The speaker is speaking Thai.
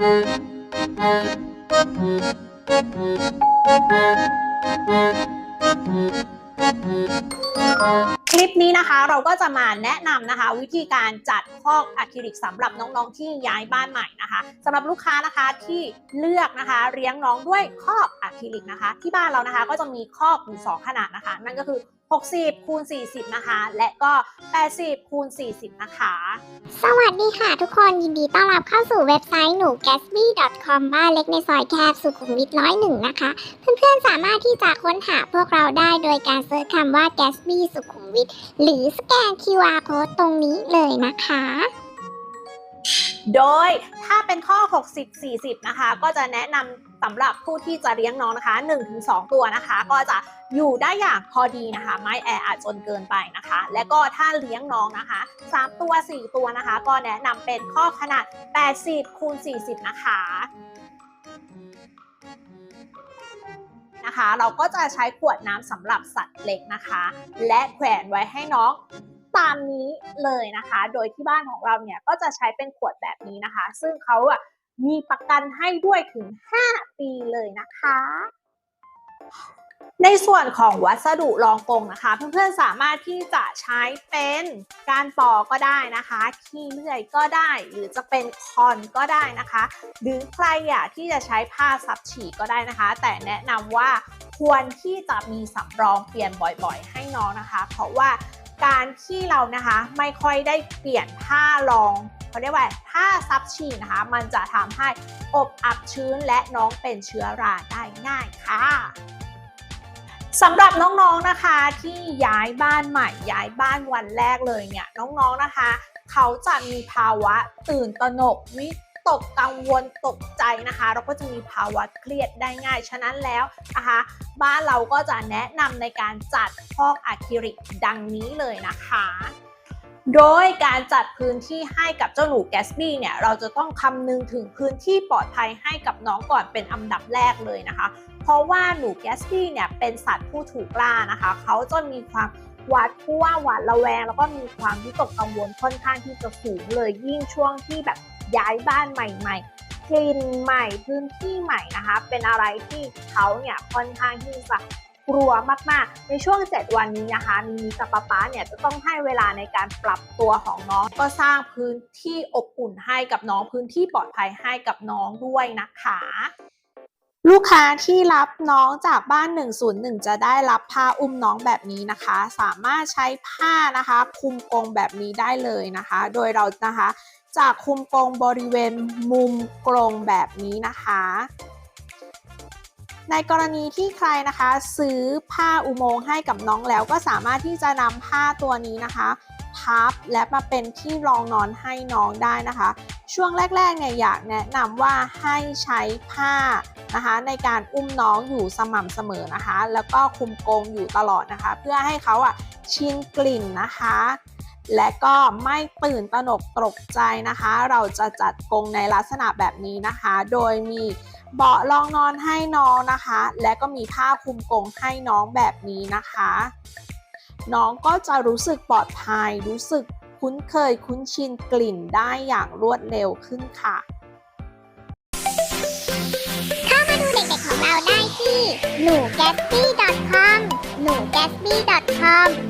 คลิปนี้นะคะเราก็จะมาแนะนำนะคะ วิธีการจัดคอกอะคริลิกสำหรับน้องๆที่ย้ายบ้านใหม่นะคะสำหรับลูกค้านะคะที่เลือกนะคะเลี้ยงน้องด้วยคอกอะคริลิกนะคะ ที่บ้านเรานะคะก็จะมีคอกอยู่สองขนาดนะคะ นั่นก็คือ 60 คูณ 40 นะคะ และก็ 80 คูณ 40 นะคะ สวัสดีค่ะทุกคนยินดีต้อนรับเข้าสู่เว็บไซต์หนู gatsby.com บ้านเล็กในซอยแคบสุขุมวิทร้อยหนึ่งนะคะ เพื่อนๆสามารถที่จะค้นหาพวกเราได้โดยการเซิร์ชคำว่า gatsby สุขุมวิทหรือสแกน QR code ตรงนี้เลยนะคะ โดยถ้าเป็นข้อ 60 40 นะคะ ก็จะแนะนำสำหรับผู้ที่จะเลี้ยงน้องนะคะ 1-2 ตัวนะคะ ก็จะอยู่ได้อย่างพอดีนะคะ ไม่แออัดจนเกินไปนะคะ และก็ถ้าเลี้ยงน้องนะคะ 3 ตัว 4 ตัวนะคะ ก็แนะนำเป็นข้อขนาด 80คูณ40 นะคะนะคะ เราก็จะใช้ขวดน้ำสำหรับสัตว์เล็กนะคะ และแขวนไว้ให้น้อง ตามนี้เลยนะคะ โดยที่บ้านของเราเนี่ยก็จะใช้เป็นขวดแบบนี้นะคะ ซึ่งเขาอะมีประกันให้ด้วยถึง 5 ปีเลยนะคะ ในส่วนของวัสดุรองกงนะคะ เพื่อนๆสามารถที่จะใช้เป็นการปอก็ได้นะคะขี้เลื่อยก็ได้ หรือจะเป็นคอนก็ได้นะคะ หรือใครอยากที่จะใช้ผ้าซับฉีกก็ได้นะคะ แต่แนะนำว่าควรที่จะมีสำรองเปลี่ยนบ่อยๆ ให้น้องนะคะ เพราะว่า การที่เรานะคะไม่ค่อยได้เปลี่ยนผ้ารองเขาเรียกว่าผ้าซับฉีกนะคะ มันจะทำให้อบอับชื้นและน้องเป็นเชื้อราได้ง่ายค่ะสำหรับน้องๆนะคะที่ย้ายบ้านใหม่ย้ายบ้านวันแรกเลยเนี่ยน้องๆนะคะ เขาจะมีภาวะตื่นตระหนกวิ ตกกังวลตกใจนะคะ เราก็จะมีภาวะเครียดได้ง่าย ฉะนั้นแล้วนะคะบ้านเราก็จะแนะนำในการจัดพอกอะคริลิกดังนี้เลยนะคะโดยการจัดพื้นที่ให้กับเจ้าหนูแกสบี้เนี่ยเราจะต้องคำนึงถึงพื้นที่ปลอดภัยให้กับน้องก่อนเป็นอันดับแรกเลยนะคะ เพราะว่าหนูแกสบี้เนี่ยเป็นสัตว์ผู้ถูกล่านะคะ เขาจะมีความหวาดกลัวหวาดระแวง แล้วก็มีความวิตกกังวลค่อนข้างที่จะสูงเลยยิ่งช่วงที่แบบ ย้ายบ้านใหม่ๆกลิ่นใหม่พื้นที่ใหม่นะคะ เป็นอะไรที่เขาเนี่ยค่อนข้างที่จะกลัวมากๆ ในช่วง 7 วันนี้นะคะมีมีกับป๊าป๊าเนี่ยจะต้องให้เวลาในการปรับตัวของน้อง ก็สร้างพื้นที่อบอุ่นให้กับน้องพื้นที่ปลอดภัยให้กับน้องด้วยนะคะลูกค้าที่รับน้องจากบ้าน 101 จะได้รับผ้าอุ้มน้องแบบนี้นะคะ สามารถใช้ผ้านะคะคลุมกรงแบบนี้ได้เลยนะคะ โดยเรานะคะ จะคลุมกรงบริเวณมุมกรงแบบนี้นะคะ ในกรณีที่ใครนะคะ ซื้อผ้าอุโมงค์ให้กับน้องแล้วก็สามารถที่จะนำผ้าตัวนี้นะคะพับและมาเป็นที่รองนอนให้น้องได้นะคะ ช่วงแรกๆเนี่ยอยากแนะนำว่าให้ใช้ผ้านะคะ ในการอุ้มน้องอยู่สม่ำเสมอนะคะ แล้วก็คุมกรงอยู่ตลอดนะคะ เพื่อให้เขาอะชินกลิ่นนะคะ และก็ไม่ตื่นตระหนกตกใจนะคะ เราจะจัดกรงในลักษณะแบบนี้นะคะ โดยมีเบาะรองนอนให้น้องนะคะ และก็มีผ้าคลุมกรงให้น้องแบบนี้นะคะ น้องก็จะรู้สึกปลอดภัย รู้สึกคุ้นเคยคุ้นชินกลิ่นได้อย่างรวดเร็วขึ้นค่ะ เข้ามาดูเด็กๆของเราได้ที่หนู gatsby.com หนู gatsby.com